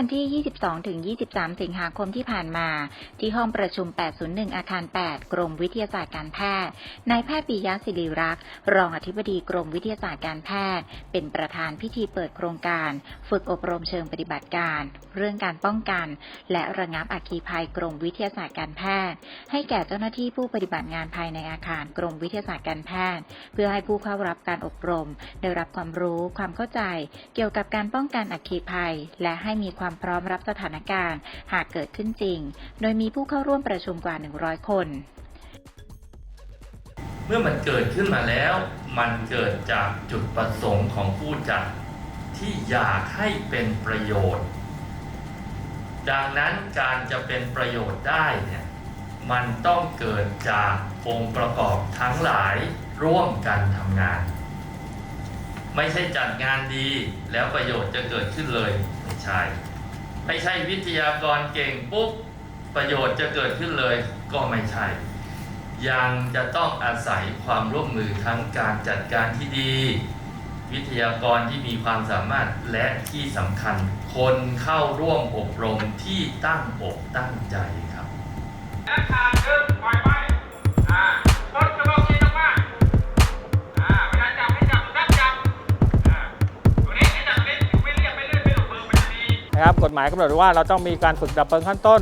วันที่ 22ถึง23 สิงหาคมที่ผ่านมา ที่ห้องประชุม 801 อาคาร 8 กรมวิทยาศาสตร์การแพทย์ นายแพทย์ปิยะศิริรักษ์ รองอธิบดีกรมวิทยาศาสตร์การแพทย์ เป็นประธานพิธีเปิดโครงการ ฝึกอบรมเชิงปฏิบัติการ เรื่องการป้องกัน และระงับอัคคีภัยกรมวิทยาศาสตร์การแพทย์ ให้แก่เจ้าหน้าที่ผู้ปฏิบัติงานภายในอาคารกรมวิทยาศาสตร์การแพทย์ เพื่อให้ผู้เข้ารับการอบรม ได้รับความรู้ความเข้าใจ เกี่ยวกับการป้องกันอัคคีภัย และให้มีความพร้อมรับสถานการณ์ หากเกิดขึ้นจริง โดยมีผู้เข้าร่วมประชุมกว่า 100 คน เมื่อมันเกิดขึ้นมาแล้ว มันเกิดจากจุดประสงค์ของผู้จัดที่อยากให้เป็นประโยชน์ ดังนั้นการจะเป็นประโยชน์ได้เนี่ยมันต้องเกิดจากองค์ประกอบทั้งหลายร่วมกันทำงาน ไม่ใช่จัดงานดีแล้วประโยชน์จะเกิดขึ้นเลยไม่ใช่ ไม่ใช่วิทยากรเก่งปุ๊บประโยชน์จะเกิดขึ้นเลยก็ไม่ใช่ ยังจะต้องอาศัยความร่วมมือทั้งการจัดการที่ดี วิทยากรที่มีความสามารถและที่สำคัญ คนเข้าร่วมอบรมที่ตั้งอกตั้งใจครับ นะครับกฎหมายกำหนดว่าเราต้องมีการฝึกดับเพลิงขั้นต้น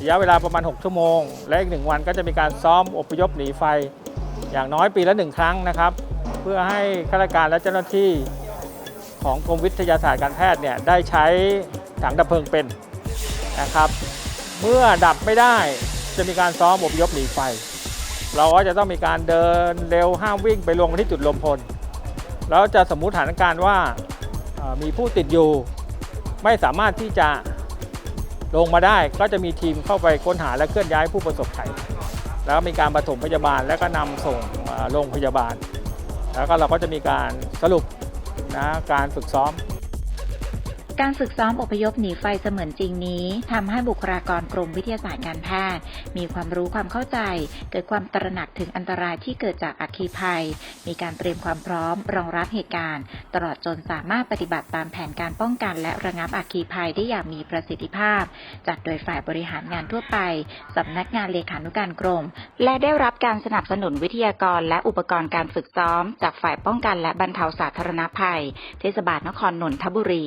ระยะเวลาประมาณ 6 ชั่วโมง และอีกหนึ่งวันก็จะมีการซ้อมอพยพหนีไฟ อย่างน้อยปีละหนึ่งครั้งนะครับ เพื่อให้ข้าราชการและเจ้าหน้าที่ของกรมวิทยาศาสตร์การแพทย์เนี่ยได้ใช้ถังดับเพลิงเป็นนะครับ เมื่อดับไม่ได้จะมีการซ้อมอพยพหนีไฟ เราก็จะต้องมีการเดินเร็วห้ามวิ่งไปลงที่จุดรวมพล แล้วจะสมมุติสถานการณ์ว่ามีผู้ติดอยู่ ไม่สามารถที่จะลงมาได้ก็จะมีทีมเข้าไปค้นหาและเคลื่อนย้ายผู้ประสบภัยแล้วมีการปฐมพยาบาลและก็นำส่งโรงพยาบาล แล้วก็เราก็จะมีการสรุปนะการฝึกซ้อม การฝึกซ้อมอพยพหนีไฟเสมือนจริงนี้ทำให้บุคลากรกรมวิทยาศาสตร์การแพทย์ มีความรู้ความเข้าใจ เกิดความตระหนักถึงอันตรายที่เกิดจากอัคคีภัย มีการเตรียมความพร้อม รองรับเหตุการณ์ ตลอดจนสามารถปฏิบัติตามแผนการป้องกัน และระงับอัคคีภัยได้อย่างมีประสิทธิภาพ จัดโดยฝ่ายบริหารงานทั่วไปสำนักงานเลขานุการกรม และได้รับการสนับสนุนวิทยากร และอุปกรณ์การฝึกซ้อม จากฝ่ายป้องกันและบรรเทาสาธารณภัย เทศบาลนครนนทบุรี